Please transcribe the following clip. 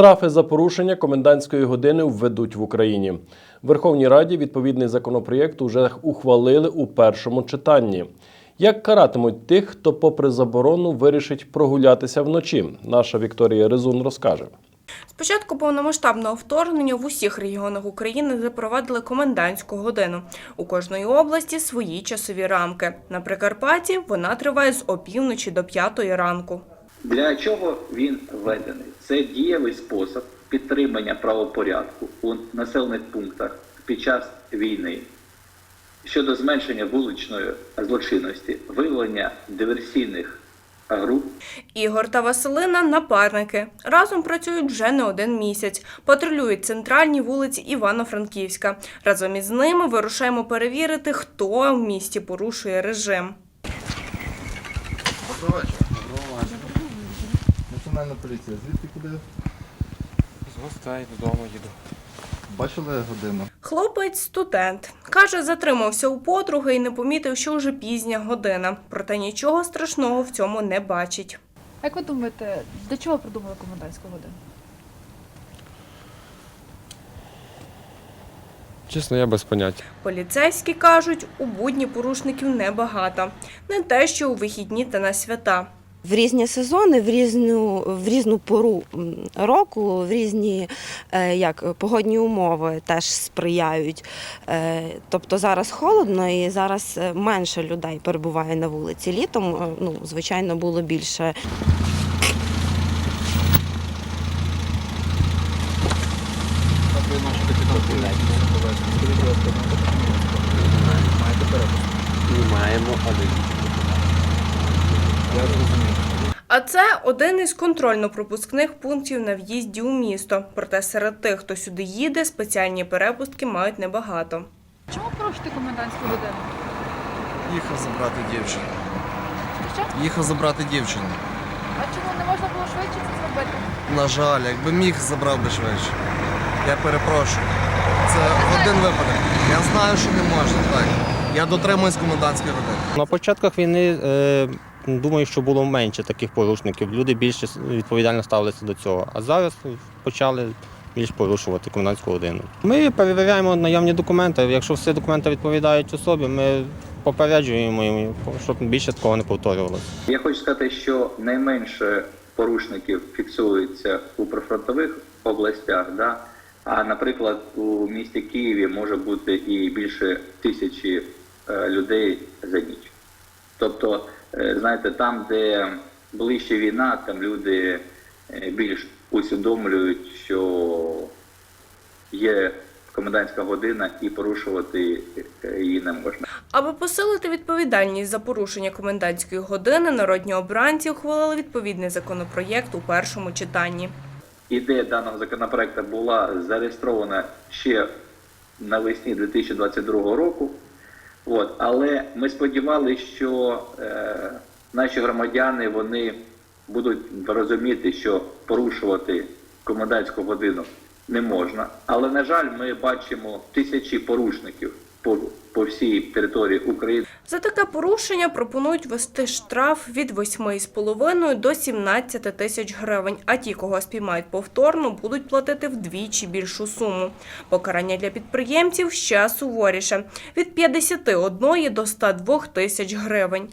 Штрафи за порушення комендантської години введуть в Україні. В Верховній Раді відповідний законопроєкт уже ухвалили у першому читанні. Як каратимуть тих, хто, попри заборону, вирішить прогулятися вночі? Наша Вікторія Резун розкаже. З початку повномасштабного вторгнення в усіх регіонах України запровадили комендантську годину. У кожної області свої часові рамки. На Прикарпатті вона триває з опівночі до п'ятої ранку. Для чого він введений? Це дієвий спосіб підтримання правопорядку у населених пунктах під час війни щодо зменшення вуличної злочинності, виявлення диверсійних груп Ігор та Василина напарники. Разом працюють вже не один місяць. Патрулюють центральні вулиці Івано-Франківська. Разом із ними вирушаємо перевірити, хто в місті порушує режим. Вечора. Національна поліція. Звідки куди? З гостей додому їду. Бачили годину? Хлопець студент. Каже, затримався у подруги і не помітив, що вже пізня година. Проте нічого страшного в цьому не бачить. Як ви думаєте, для чого придумали комендантську годину? Чесно, я без поняття. Поліцейські кажуть, у будні порушників небагато. Не те, що у вихідні та на свята. В різні сезони, в різну, в різну пору року, в різні е, як, погодні умови теж сприяють. Е, Тобто зараз холодно і зараз е, менше людей перебуває на вулиці. Літом, ну, звичайно, було більше. А це один із контрольно-пропускних пунктів на в'їзді у місто. Проте серед тих, хто сюди їде, спеціальні перепустки мають небагато. Чому порушити комендантську годину? Їхав забрати дівчину. Що? Їхав забрати дівчину. А чому не можна було швидше це зробити? На жаль, якби міг, забрав би швидше. Я перепрошую. Це один випадок. Я знаю, що не можна, так. Я дотримуюсь комендантської години. На початках війни е, думаю, що було менше таких порушників. Люди більше відповідально ставилися до цього. А зараз почали більш порушувати комендантську годину. Ми перевіряємо наявні документи. Якщо всі документи відповідають особі, ми попереджуємо щоб більше такого не повторювалося. Я хочу сказати, що найменше порушників фіксується у прифронтових областях, да? а наприклад, у місті Києві може бути і більше тисячі е, людей за ніч. Тобто, знаєте, там, де ближче війна, там люди е, більш усвідомлюють, що є комендантська година і порушувати е, її не можна. Аби посилити відповідальність за порушення комендантської години, народні обранці ухвалили відповідний законопроєкт у першому читанні. Ідея даного законопроекту була зареєстрована ще навесні 2022 року. От, але ми сподівалися, що е, наші громадяни вони будуть розуміти, що порушувати комендантську годину не можна. Але, на жаль, ми бачимо тисячі порушників по, по всій території України. За таке порушення пропонують ввести штраф від 8,5 до 17 тисяч гривень, а ті, кого спіймають повторно, будуть платити вдвічі більшу суму. Покарання для підприємців ще суворіше – від 51 до 102 тисяч гривень.